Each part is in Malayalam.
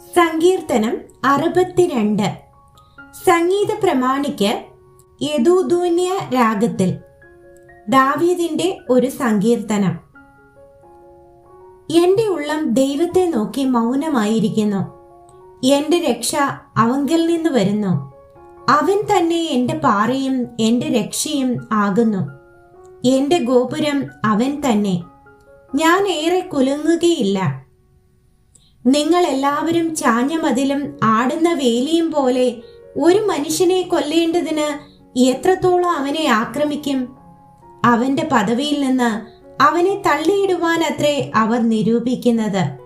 സങ്കീർത്തനം അറുപത്തിരണ്ട്. സംഗീത പ്രമാണിക്ക് യദൂദൂന്യ രാഗത്തിൽ ദാവീദിന്റെ ഒരു സങ്കീർത്തനം. എന്റെ ഉള്ളം ദൈവത്തെ നോക്കി മൗനമായിരിക്കുന്നു. എന്റെ രക്ഷ അവങ്കിൽ നിന്ന് വരുന്നു. അവൻ തന്നെ എന്റെ പാറയും എന്റെ രക്ഷയും ആകുന്നു. എന്റെ ഗോപുരം അവൻ തന്നെ. ഞാൻ ഏറെ കുലുങ്ങുകയില്ല. നിങ്ങൾ എല്ലാവരും ചാഞ്ഞ മതിലും ആടുന്ന വേലിയും പോലെ ഒരു മനുഷ്യനെ കൊല്ലേണ്ടതിന് എത്രത്തോളം അവനെ ആക്രമിക്കും? അവന്റെ പദവിയിൽ നിന്ന് അവനെ തള്ളിയിടുവാൻ അത്രേ അവർ നിരൂപിക്കുന്നത്.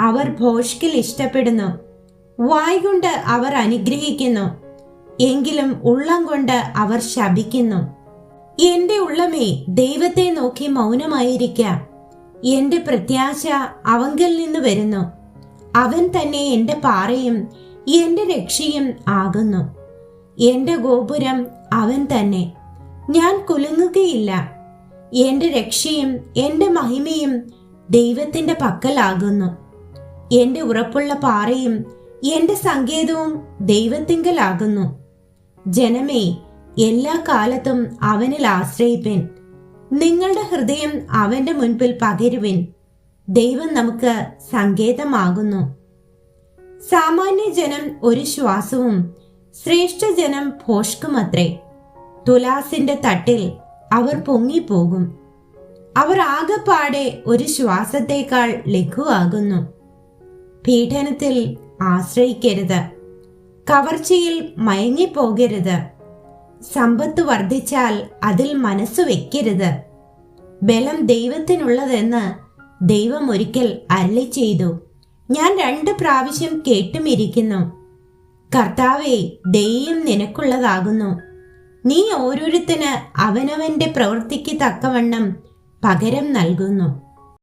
അവർ ഭോഷ്കിൽ ഇഷ്ടപ്പെടുന്നു. വായ്കൊണ്ട് അവർ അനുഗ്രഹിക്കുന്നു. എങ്കിലും ഉള്ളം കൊണ്ട് അവർ ശപിക്കുന്നു. എന്റെ ഉള്ളമേ ദൈവത്തെ നോക്കി മൗനമായിരിക്കാം. എന്റെ പ്രത്യാശ അവങ്കിൽ നിന്ന് വരുന്നു. അവൻ തന്നെ എന്റെ പാറയും എന്റെ രക്ഷയും ആകുന്നു. എന്റെ ഗോപുരം അവൻ തന്നെ. ഞാൻ കുലുങ്ങുകയില്ല. എന്റെ രക്ഷയും എന്റെ മഹിമയും ദൈവത്തിന്റെ പക്കലാകുന്നു. എന്റെ ഉറപ്പുള്ള പാറയും എന്റെ സങ്കേതവും ദൈവത്തിങ്കലാകുന്നു. ജനമേ എല്ലാ കാലത്തും അവനിൽ ആശ്രയിപ്പിൻ. നിങ്ങളുടെ ഹൃദയം അവന്റെ മുൻപിൽ പകരുവിൻ. ദൈവം നമുക്ക് സങ്കേതമാകുന്നു. സാമാന്യ ജനം ഒരു ശ്വാസവും ശ്രേഷ്ഠ ജനം ഭോഷ്കുമത്രേ. തുലാസിന്റെ തട്ടിൽ അവർ പൊങ്ങിപ്പോകും. അവർ ആകെപ്പാടെ ഒരു ശ്വാസത്തേക്കാൾ ലഘുവാകുന്നു. പീഡനത്തിൽ ആശ്രയിക്കരുത്. കവർച്ചയിൽ മയങ്ങിപ്പോകരുത്. സമ്പത്ത് വർദ്ധിച്ചാൽ അതിൽ മനസ്സ് വെക്കരുത്. ബലം ദൈവത്തിനുള്ളതെന്ന് ദൈവം ഒരിക്കൽ അരളി ചെയ്തു. ഞാൻ രണ്ട് പ്രാവശ്യം കേട്ടുമിരിക്കുന്നു. കർത്താവെ ദൈവം നിനക്കുള്ളതാകുന്നു. നീ ഓരോരുത്തന് അവനവന്റെ പ്രവൃത്തിക്ക് തക്കവണ്ണം പകരം നൽകുന്നു.